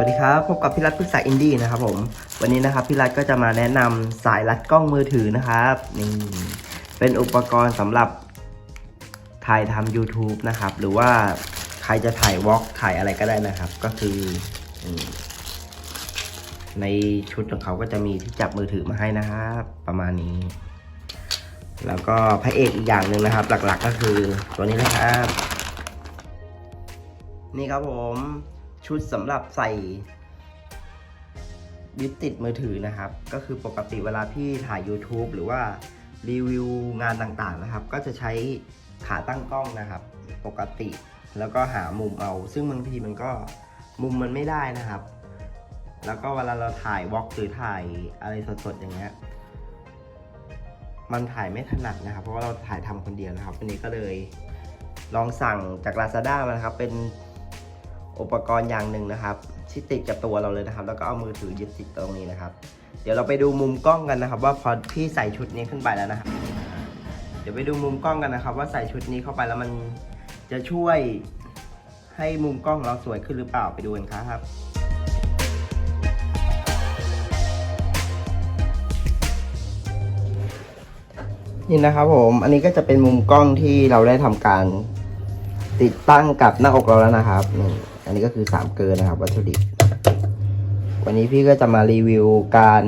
วัสดีครับ พบกับพี่รัฐพฤกษาอินดี้นะครับผม วันนี้นะครับพี่รัฐก็จะมาแนะนำสายรัดกล้องมือถือนะครับนี่เป็นอุปกรณ์สำหรับถ่ายทำ YouTube นะครับ หรือว่าใครจะถ่ายวอล์กถ่ายอะไรก็ได้นะครับ ก็คือ ในชุดของเขาก็จะมีที่จับมือถือมาให้นะครับ ประมาณนี้ แล้วก็พระเอกอีกอย่างหนึ่งนะครับ หลักๆก็คือตัวนี้นะครับ นี่ครับผม ชุดสำหรับใส่ยึดติดมือถือนะครับ ก็คือปกติเวลาพี่ถ่าย YouTube หรือว่ารีวิวงานต่างๆนะครับ ก็จะใช้ขาตั้งกล้องนะครับ ปกติแล้วก็หามุมเอา ซึ่งบางทีมันก็มุมมันไม่ได้นะครับ แล้วก็เวลาเราถ่ายวอล์กหรือถ่ายอะไรสดๆอย่างเงี้ยมันถ่ายไม่ถนัดนะครับ เพราะว่าเราถ่ายทำคนเดียวนะครับวันนี้ก็เลยลองสั่งจาก Lazada มานะครับเป็น อุปกรณ์อย่างหนึ่งนะครับ ที่ติดกับตัวเราเลยนะครับ แล้วก็เอามือถือยึดติดตรงนี้นะครับ เดี๋ยวเราไปดูมุมกล้องกันนะครับ ว่าพอพี่ใส่ชุดนี้ขึ้นไปแล้วนะครับ เดี๋ยวไปดูมุมกล้องกันนะครับ ว่าใส่ชุดนี้เข้าไปแล้วมันจะช่วยให้มุมกล้องเราสวยขึ้นหรือเปล่าไปดูกันครับนี่นะครับผมอันนี้ก็จะเป็นมุมกล้องที่เราได้ทำการติดตั้งกับหน้าอกเราแล้วนะครับนี่ อันนี้ก็คือสามเกลือนะครับวัตถุดิบวันนี้พี่ก็จะมารีวิวการ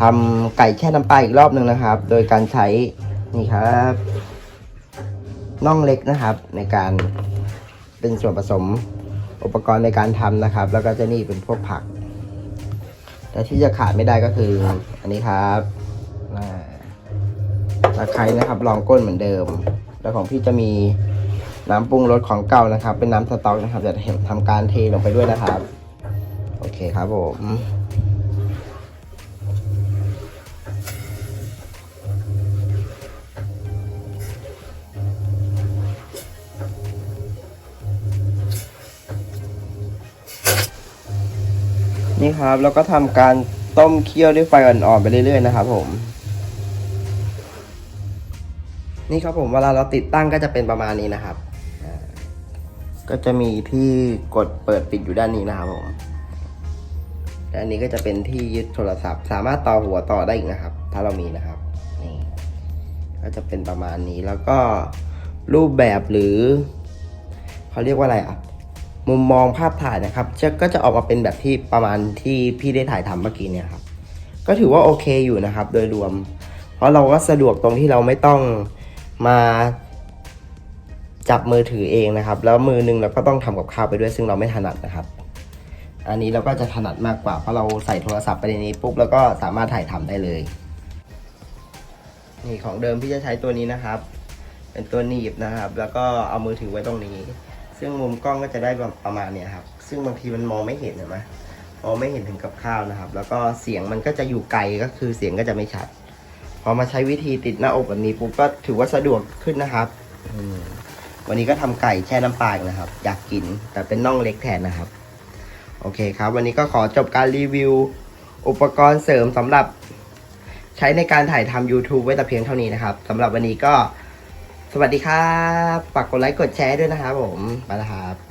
ทำไก่แช่น้ำปลาอีกรอบหนึ่งนะครับ โดยการใช้นี่ครับน่องเล็กนะครับ ในการเป็นส่วนผสมอุปกรณ์ในการทำนะครับ แล้วก็จะนี่เป็นพวกผักแต่ที่จะขาดไม่ได้ก็คือ อันนี้ครับตะไคร้นะครับรองก้นเหมือนเดิม แล้วของพี่จะมี น้ำปรุงรสของเก่านะครับ เป็นน้ำสต๊อกนะครับจะทำการเทลงไปด้วยนะครับ โอเคครับผมนี่ครับแล้วก็ทำการต้มเคี่ยวด้วยไฟอ่อนๆไปเรื่อยๆนะครับผม นี่ครับผมเวลาเราติดตั้งก็จะเป็นประมาณนี้นะครับ ก็จะมีที่กดเปิดปิดอยู่ด้านนี้นะครับผมและอันนี้ก็จะเป็นที่ยึดโทรศัพท์ สามารถต่อหัวต่อได้อีกนะครับ ถ้าเรามีนะครับนี่ก็จะเป็นประมาณนี้แล้วก็รูปแบบหรือเขาเรียกว่าอะไรอะมุมมองภาพถ่ายนะครับจะก็จะออกมาเป็นแบบที่ประมาณที่พี่ได้ถ่ายทำเมื่อกี้เนี่ยครับ ก็ถือว่าโอเคอยู่นะครับ โดยรวม เพราะเราก็สะดวกตรงที่เราไม่ต้องมา จับมือถือเองนะครับ แล้วมือหนึงเราก็ต้องทำกับข้าวไปด้วยซึ่งเราไม่ถนัดนะครับ อันนี้เราก็จะถนัดมากกว่าเพราะเราใส่โทรศัพท์ไปในนี้ปุ๊บแล้วก็สามารถถ่ายทำได้เลย นี่ของเดิมพี่จะใช้ตัวนี้นะครับ เป็นตัวหนีบนะครับ แล้วก็เอามือถือไว้ตรงนี้ ซึ่งมุมกล้องก็จะได้ประมาณเนี้ยครับ ซึ่งบางทีมันมองไม่เห็นเห็นไหมมองไม่เห็นถึงกับข้าวนะครับ แล้วก็เสียงมันก็จะอยู่ไกลก็คือเสียงก็จะไม่ชัด พอมาใช้วิธีติดหน้าอกแบบนี้ปุ๊บก็ถือว่าสะดวกขึ้นนะครับ อืม วันนี้ก็ทำไก่แช่น้ำปลาอีกนะครับ อยากกินแต่เป็นน่องเล็กแทนนะครับ โอเคครับ วันนี้ก็ขอจบการรีวิว อุปกรณ์เสริมสำหรับใช้ในการถ่ายทำ YouTube ไว้แต่เพียงเท่านี้นะครับสำหรับวันนี้ก็สวัสดีครับฝากกดไลค์กดแชร์ด้วยนะครับผมไปแล้วครับ